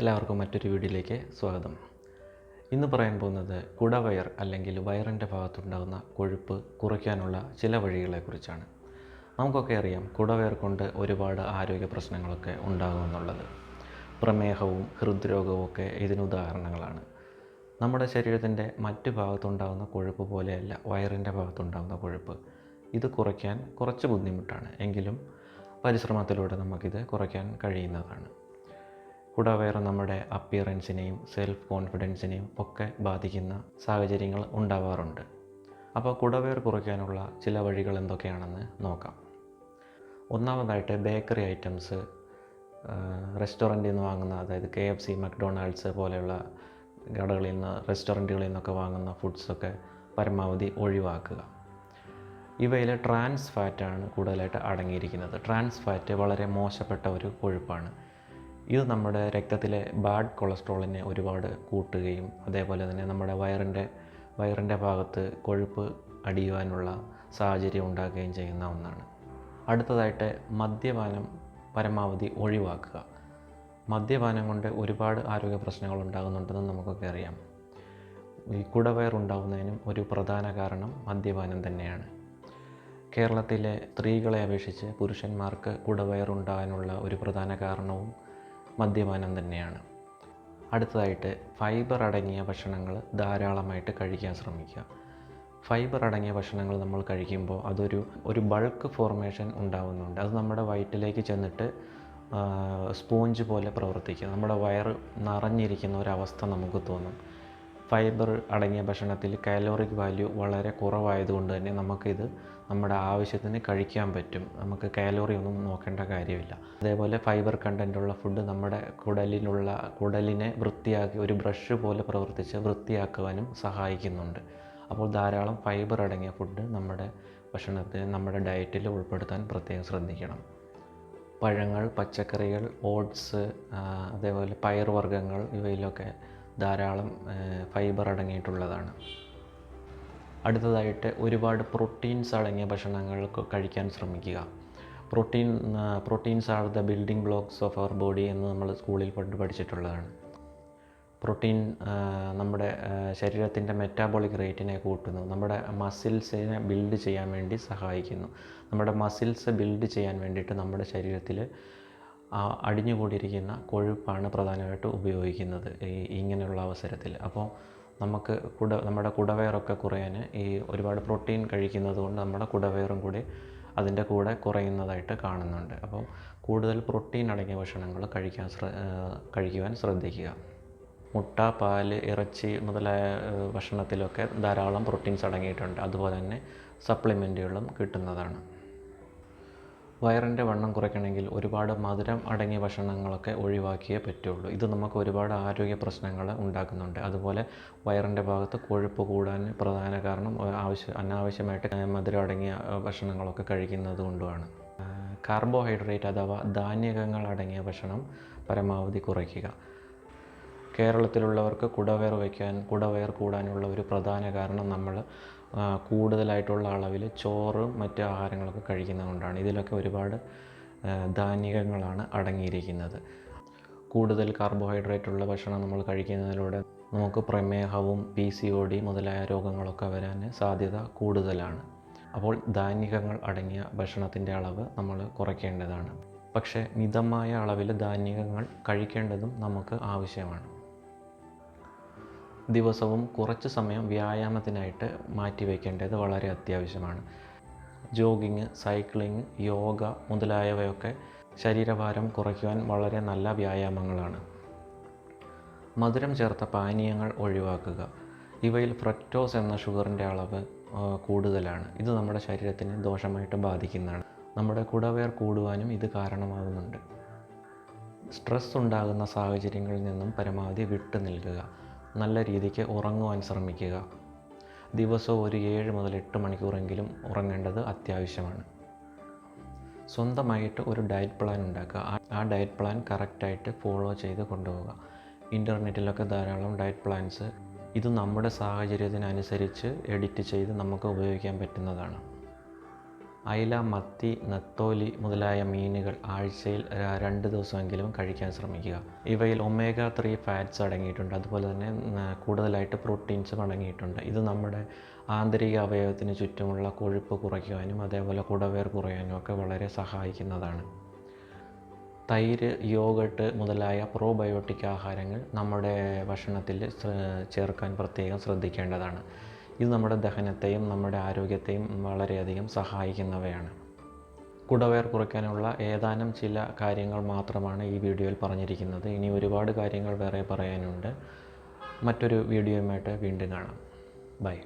എല്ലാവർക്കും മറ്റൊരു വീഡിയോയിലേക്ക് സ്വാഗതം. ഇന്ന് പറയാൻ പോകുന്നത് കുടവയർ അല്ലെങ്കിൽ വയറിന്റെ ഭാഗത്തുണ്ടാകുന്ന കൊഴുപ്പ് കുറയ്ക്കാനുള്ള ചില വഴികളെക്കുറിച്ചാണ്. നമുക്കൊക്കെ അറിയാം കുടവയർ കൊണ്ട് ഒരുപാട് ആരോഗ്യ പ്രശ്നങ്ങളൊക്കെ ഉണ്ടാകുമെന്നുള്ളത് പ്രമേഹവും ഹൃദ്രോഗവും ഒക്കെ ഇതിന് ഉദാഹരണങ്ങളാണ്. നമ്മുടെ ശരീരത്തിന്റെ മറ്റു ഭാഗത്തുണ്ടാകുന്ന കൊഴുപ്പ് പോലെയല്ല വയറിന്റെ ഭാഗത്തുണ്ടാകുന്ന കൊഴുപ്പ്. ഇത് കുറയ്ക്കാൻ കുറച്ച് ബുദ്ധിമുട്ടാണ്. എങ്കിലും പരിശ്രമത്തിലൂടെ നമുക്കിത് കുറയ്ക്കാൻ കഴിയുന്നതാണ്. കുടവയർ നമ്മുടെ അപ്പിയറൻസിനെയും സെൽഫ് കോൺഫിഡൻസിനെയും ഒക്കെ ബാധിക്കുന്ന സാഹചര്യങ്ങൾ ഉണ്ടാവാറുണ്ട്. അപ്പോൾ കുടവയർ കുറയ്ക്കാനുള്ള ചില വഴികൾ എന്തൊക്കെയാണെന്ന് നോക്കാം. ഒന്നാമതായിട്ട് ബേക്കറി ഐറ്റംസ് റെസ്റ്റോറന്റിൽ നിന്ന് വാങ്ങുന്ന അതായത് കെ എഫ് സി മക്ഡൊണാൾഡ്സ് പോലെയുള്ള കടകളിൽ നിന്ന് റെസ്റ്റോറന്റുകളിൽ നിന്നൊക്കെ വാങ്ങുന്ന ഫുഡ്സൊക്കെ പരമാവധി ഒഴിവാക്കുക. ഇവയിൽ ട്രാൻസ് ഫാറ്റാണ് കൂടുതലായിട്ട് അടങ്ങിയിരിക്കുന്നത്. ട്രാൻസ് ഫാറ്റ് വളരെ മോശപ്പെട്ട ഒരു കൊഴുപ്പാണ്. ഇത് നമ്മുടെ രക്തത്തിലെ ബാഡ് കൊളസ്ട്രോളിനെ ഒരുപാട് കൂട്ടുകയും അതേപോലെ തന്നെ നമ്മുടെ വയറിന്റെ വയറിന്റെ ഭാഗത്ത് കൊഴുപ്പ് അടിയുവാനുള്ള സാഹചര്യം ഉണ്ടാക്കുകയും ചെയ്യുന്ന ഒന്നാണ്. അടുത്തതായിട്ട് മദ്യപാനം പരമാവധി ഒഴിവാക്കുക. മദ്യപാനം കൊണ്ട് ഒരുപാട് ആരോഗ്യ പ്രശ്നങ്ങൾ ഉണ്ടാകുന്നുണ്ടെന്ന് നമുക്കൊക്കെ അറിയാം. ഈ കുടവയർ ഉണ്ടാകുന്നതിനും ഒരു പ്രധാന കാരണം മദ്യപാനം തന്നെയാണ്. കേരളത്തിലെ സ്ത്രീകളെ അപേക്ഷിച്ച് പുരുഷന്മാർക്ക് കുടവയർ ഉണ്ടാകാനുള്ള ഒരു പ്രധാന കാരണവും മദ്യപാനം തന്നെയാണ്. അടുത്തതായിട്ട് ഫൈബർ അടങ്ങിയ ഭക്ഷണങ്ങൾ ധാരാളമായിട്ട് കഴിക്കാൻ ശ്രമിക്കുക. ഫൈബർ അടങ്ങിയ ഭക്ഷണങ്ങൾ നമ്മൾ കഴിക്കുമ്പോൾ അതൊരു ഒരു ബൾക്ക് ഫോർമേഷൻ ഉണ്ടാകുന്നുണ്ട് അത് നമ്മുടെ വയറ്റിലേക്ക് ചെന്നിട്ട് സ്പോഞ്ച് പോലെ പ്രവർത്തിക്കും. നമ്മുടെ വയറ് നിറഞ്ഞിരിക്കുന്ന ഒരവസ്ഥ നമുക്ക് തോന്നും. ഫൈബർ അടങ്ങിയ ഭക്ഷണത്തിൽ കാലോറിക് വാല്യൂ വളരെ കുറവായതുകൊണ്ട് തന്നെ നമുക്കിത് നമ്മുടെ ആവശ്യത്തിന് കഴിക്കാൻ പറ്റും. നമുക്ക് കാലോറി ഒന്നും നോക്കേണ്ട കാര്യമില്ല. അതേപോലെ ഫൈബർ കണ്ടന്റുള്ള ഫുഡ് നമ്മുടെ കുടലിനുള്ള കുടലിനെ വൃത്തിയാക്കി ഒരു ബ്രഷ് പോലെ പ്രവർത്തിച്ച് വൃത്തിയാക്കുവാനും സഹായിക്കുന്നുണ്ട്. അപ്പോൾ ധാരാളം ഫൈബർ അടങ്ങിയ ഫുഡ് നമ്മുടെ ഭക്ഷണത്തിന് നമ്മുടെ ഡയറ്റിൽ ഉൾപ്പെടുത്താൻ പ്രത്യേകം ശ്രദ്ധിക്കണം. പഴങ്ങൾ പച്ചക്കറികൾ ഓട്സ് അതേപോലെ പയർവർഗങ്ങൾ ഇവയിലൊക്കെ ധാരാളം ഫൈബർ അടങ്ങിയിട്ടുള്ളതാണ്. അടുത്തതായിട്ട് ഒരുപാട് പ്രോട്ടീൻസ് അടങ്ങിയ ഭക്ഷണങ്ങൾ കഴിക്കാൻ ശ്രമിക്കുക. Protein proteins are the building blocks of our body എന്ന് നമ്മൾ സ്കൂളിൽ പണ്ട് പഠിച്ചിട്ടുള്ളതാണ്. പ്രോട്ടീൻ നമ്മുടെ ശരീരത്തിന്റെ മെറ്റാബോളിക് റേറ്റിനെ കൂട്ടുന്നു. നമ്മുടെ മസിൽസിനെ ബിൽഡ് ചെയ്യാൻ വേണ്ടി സഹായിക്കുന്നു. നമ്മുടെ മസിൽസ് ബിൽഡ് ചെയ്യാൻ വേണ്ടിയിട്ട് നമ്മുടെ ശരീരത്തിൽ അടിഞ്ഞുകൂടിയിരിക്കുന്ന കൊഴുപ്പാണ് പ്രധാനമായിട്ട് ഉപയോഗിക്കുന്നത് ഈ ഇങ്ങനെയുള്ള അവസരത്തിൽ. അപ്പോൾ നമുക്ക് കുട നമ്മുടെ കുടവയറൊക്കെ കുറയാൻ ഈ ഒരുപാട് പ്രോട്ടീൻ കഴിക്കുന്നത് കൊണ്ട് നമ്മുടെ കുടവയറും കൂടി അതിന്റെ കൂടെ കുറയുന്നതായിട്ട് കാണുന്നുണ്ട്. അപ്പോൾ കൂടുതൽ പ്രോട്ടീൻ അടങ്ങിയ ഭക്ഷണങ്ങൾ കഴിക്കാൻ കഴിക്കുവാൻ ശ്രദ്ധിക്കുക. മുട്ട പാൽ ഇറച്ചി മുതലായ ഭക്ഷണത്തിലൊക്കെ ധാരാളം പ്രോട്ടീൻസ് അടങ്ങിയിട്ടുണ്ട്. അതുപോലെ തന്നെ സപ്ലിമെന്റുകളും കിട്ടുന്നതാണ്. വയറിന്റെ വണ്ണം കുറയ്ക്കണമെങ്കിൽ ഒരുപാട് മധുരം അടങ്ങിയ ഭക്ഷണങ്ങളൊക്കെ ഒഴിവാക്കിയേ പറ്റുള്ളൂ. ഇത് നമുക്ക് ഒരുപാട് ആരോഗ്യ പ്രശ്നങ്ങൾ ഉണ്ടാക്കുന്നുണ്ട്. അതുപോലെ വയറിന്റെ ഭാഗത്ത് കൊഴുപ്പ് കൂടാൻ പ്രധാന കാരണം ആവശ്യ അനാവശ്യമായിട്ട് മധുരം അടങ്ങിയ ഭക്ഷണങ്ങളൊക്കെ കഴിക്കുന്നത് കൊണ്ടുമാണ്. കാർബോഹൈഡ്രേറ്റ് അഥവാ ധാന്യകങ്ങൾ അടങ്ങിയ ഭക്ഷണം പരമാവധി കുറയ്ക്കുക. കേരളത്തിലുള്ളവർക്ക് കുടവയർ വയ്ക്കാൻ കുടവയർ കൂടാനുള്ള ഒരു പ്രധാന കാരണം നമ്മൾ കൂടുതലായിട്ടുള്ള അളവിൽ ചോറും മറ്റ് ആഹാരങ്ങളൊക്കെ കഴിക്കുന്നത് കൊണ്ടാണ് ഇതിലൊക്കെ ഒരുപാട് ധാന്യങ്ങളാണ് അടങ്ങിയിരിക്കുന്നത്. കൂടുതൽ കാർബോഹൈഡ്രേറ്റ് ഉള്ള ഭക്ഷണം നമ്മൾ കഴിക്കുന്നതിലൂടെ നമുക്ക് പ്രമേഹവും പി സി ഒ ഡി മുതലായ രോഗങ്ങളൊക്കെ വരാൻ സാധ്യത കൂടുതലാണ്. അപ്പോൾ ധാന്യങ്ങൾ അടങ്ങിയ ഭക്ഷണത്തിന്റെ അളവ് നമ്മൾ കുറയ്ക്കേണ്ടതാണ്. പക്ഷേ മിതമായ അളവിൽ ധാന്യങ്ങൾ കഴിക്കേണ്ടതും നമുക്ക് ആവശ്യമാണ്. ദിവസവും കുറച്ച് സമയം വ്യായാമത്തിനായിട്ട് മാറ്റിവെക്കേണ്ടത് വളരെ അത്യാവശ്യമാണ്. ജോഗിങ് സൈക്ലിംഗ് യോഗ മുതലായവയൊക്കെ ശരീരഭാരം കുറയ്ക്കുവാൻ വളരെ നല്ല വ്യായാമങ്ങളാണ്. മധുരം ചേർത്ത പാനീയങ്ങൾ ഒഴിവാക്കുക. ഇവയിൽ ഫ്രക്ടോസ് എന്ന ഷുഗറിന്റെ അളവ് കൂടുതലാണ്. ഇത് നമ്മുടെ ശരീരത്തിന് ദോഷമായിട്ട് ബാധിക്കുന്നതാണ്. നമ്മുടെ കുടവയർ കൂടുവാനും ഇത് കാരണമാകുന്നുണ്ട് സ്ട്രെസ് ഉണ്ടാകുന്ന സാഹചര്യങ്ങളിൽ നിന്നും പരമാവധി വിട്ടു നിൽക്കുക നല്ല രീതിക്ക് ഉറങ്ങുവാൻ ശ്രമിക്കുക. ദിവസവും ഒരു ഏഴ് മുതൽ എട്ട് മണിക്കൂറെങ്കിലും ഉറങ്ങേണ്ടത് അത്യാവശ്യമാണ്. സ്വന്തമായിട്ട് ഒരു ഡയറ്റ് പ്ലാൻ ഉണ്ടാക്കുക. ആ ഡയറ്റ് പ്ലാൻ കറക്റ്റായിട്ട് ഫോളോ ചെയ്ത് കൊണ്ടുപോവുക. ഇന്റർനെറ്റിലൊക്കെ ധാരാളം ഡയറ്റ് പ്ലാൻസ്. ഇത് നമ്മുടെ സാഹചര്യത്തിനനുസരിച്ച് എഡിറ്റ് ചെയ്ത് നമുക്ക് ഉപയോഗിക്കാൻ പറ്റുന്നതാണ്. അയില മത്തി നത്തോലി മുതലായ മീനുകൾ ആഴ്ചയിൽ രണ്ട് ദിവസമെങ്കിലും കഴിക്കാൻ ശ്രമിക്കുക. ഇവയിൽ ഒമേഗ ത്രീ ഫാറ്റ്സ് അടങ്ങിയിട്ടുണ്ട്. അതുപോലെ തന്നെ കൂടുതലായിട്ട് പ്രോട്ടീൻസും അടങ്ങിയിട്ടുണ്ട്. ഇത് നമ്മുടെ ആന്തരിക അവയവത്തിന് ചുറ്റുമുള്ള കൊഴുപ്പ് കുറയ്ക്കുവാനും അതേപോലെ കുടവേർ കുറയാനും ഒക്കെ വളരെ സഹായിക്കുന്നതാണ്. തൈര് യോഗട്ട് മുതലായ പ്രോബയോട്ടിക് ആഹാരങ്ങൾ നമ്മുടെ ഭക്ഷണത്തിൽ ചേർക്കാൻ പ്രത്യേകം ശ്രദ്ധിക്കേണ്ടതാണ്. ഇത് നമ്മുടെ ദഹനത്തെയും നമ്മുടെ ആരോഗ്യത്തെയും വളരെയധികം സഹായിക്കുന്നവയാണ്. കുടവയർ കുറയ്ക്കാനുള്ള ഏതാനും ചില കാര്യങ്ങൾ മാത്രമാണ് ഈ വീഡിയോയിൽ പറഞ്ഞിരിക്കുന്നത്. ഇനി ഒരുപാട് കാര്യങ്ങൾ വേറെ പറയാനുണ്ട്. മറ്റൊരു വീഡിയോയുമായിട്ട് വീണ്ടും കാണാം. ബൈ.